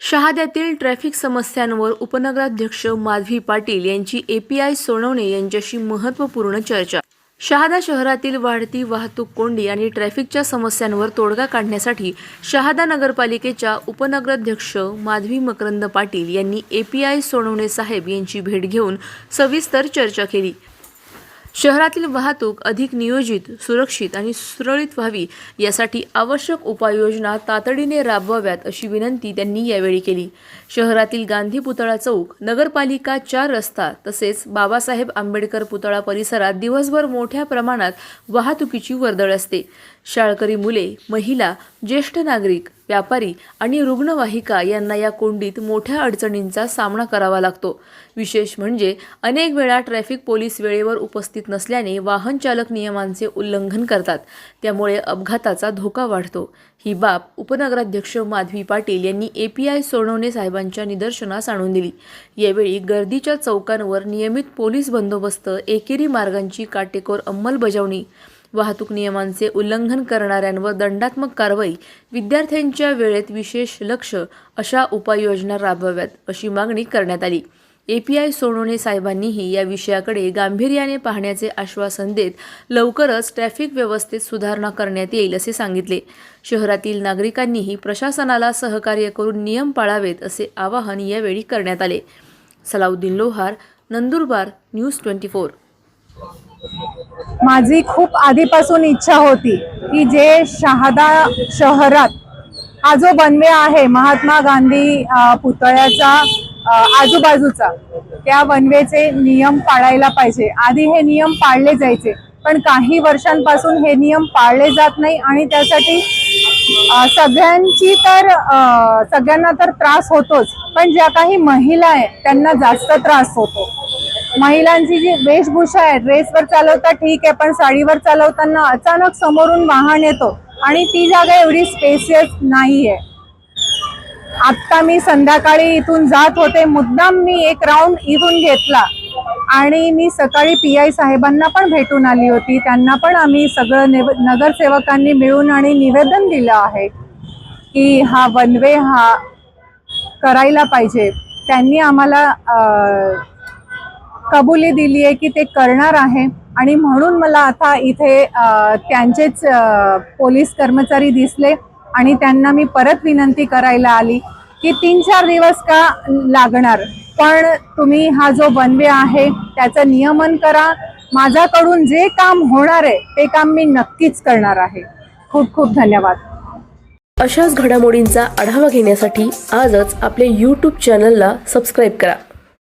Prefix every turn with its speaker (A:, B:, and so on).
A: शहाद्यातील traffic समस्यांवर उपनगराध्यक्ष माधवी पाटील यांची एपीआय सोनवणे यांच्याशी महत्त्वपूर्ण चर्चा. शहादा शहरातील वाढती वाहतूक कोंडी आणि ट्रॅफिकच्या समस्यांवर तोडगा काढण्यासाठी शहादा नगरपालिकेच्या उपनगराध्यक्ष माधवी मकरंद पाटील यांनी एपीआय सोनवणे साहेब यांची भेट घेऊन सविस्तर चर्चा केली. शहरातील वाहतूक अधिक नियोजित सुरक्षित आणि सुरळीत व्हावी यासाठी आवश्यक उपाययोजना तातडीने राबवाव्यात अशी विनंती त्यांनी यावेळी केली. शहरातील गांधी पुतळा चौक नगरपालिका चार रस्ता तसेच बाबासाहेब आंबेडकर पुतळा परिसरात दिवसभर मोठ्या प्रमाणात वाहतुकीची वर्दळ असते. शाळकरी मुले महिला ज्येष्ठ नागरिक व्यापारी आणि रुग्णवाहिका यांना या कोंडीत मोठ्या अडचणींचा सामना करावा लागतो. विशेष म्हणजे अनेक वेळा ट्रॅफिक पोलीस वेळेवर उपस्थित नसल्याने वाहन चालक नियमांचे उल्लंघन करतात. त्यामुळे अपघाताचा धोका वाढतो. ही बाब उपनगराध्यक्ष माधवी पाटील यांनी ए पी आय सोनवणे साहेबांच्या निदर्शनास आणून दिली. यावेळी गर्दीच्या चौकांवर नियमित पोलीस बंदोबस्त एकेरी मार्गांची काटेकोर अंमलबजावणी वाहतूक नियमांचे उल्लंघन करणाऱ्यांवर दंडात्मक कारवाई विद्यार्थ्यांच्या वेळेत विशेष लक्ष अशा उपाययोजना राबवाव्यात अशी मागणी करण्यात आली. एपीआय सोनवणे साहेबांनीही या विषयाकडे गांभीर्याने पाहण्याचे आश्वासन देत लवकरच ट्रॅफिक व्यवस्थेत सुधारणा करण्यात येईल असे सांगितले. शहरातील नागरिकांनीही प्रशासनाला सहकार्य करून नियम पाळावेत असे आवाहन यावेळी करण्यात आले. Salauddin Lohar Nandurbar news twenty four.
B: माझी खूप आधीपासून इच्छा होती की जे शहादा शहरात हा जो बनवे आहे महात्मा गांधी पुतळ्याचा आजूबाजूचा त्या वनवेचे नियम पाळायला पाहिजे. आधी हे नियम पाळले जायचे पण काही वर्षांपासून हे नियम पाळले जात नाही आणि त्यासाठी सगळ्यांची तर सगळ्यांना तर त्रास होतोच पण ज्या काही महिला आहेत त्यांना जास्त त्रास होतो. महिलांची जी वेशभूषा आहे ड्रेसवर चालवता ठीक आहे पण साडीवर चालवताना अचानक समोरून वाहन येतो आणि ती जागा एवढी स्पेसियस आहे आत्ता मी संध्याकाळी इथून जात होते मुद्दाम मी एक राऊंड इथून घेतला आणि मी सकाळी पी आय साहेबांना पण भेटून आली होती. त्यांना पण आम्ही सगळं निव नगरसेवकांनी मिळून आणि निवेदन दिलं आहे की हा वनवे हा करायला पाहिजे. त्यांनी आम्हाला कबुली दिली आहे की ते करणार आहे. आणि म्हणून मला आता इथे त्यांचेच पोलीस कर्मचारी दिसले आणि त्यांना मी परत विनंती करायला आली की तीन चार दिवस का लागणार. पण तुम्ही हा जो बनवे आहे त्याचं नियमन करा. माझ्याकडून जे काम होणार आहे ते काम मी नक्कीच करणार आहे. खूप खूप धन्यवाद.
A: अशाच घडामोडींचा आढावा घेण्यासाठी आजच आपल्या यूट्यूब चॅनलला सबस्क्राईब करा.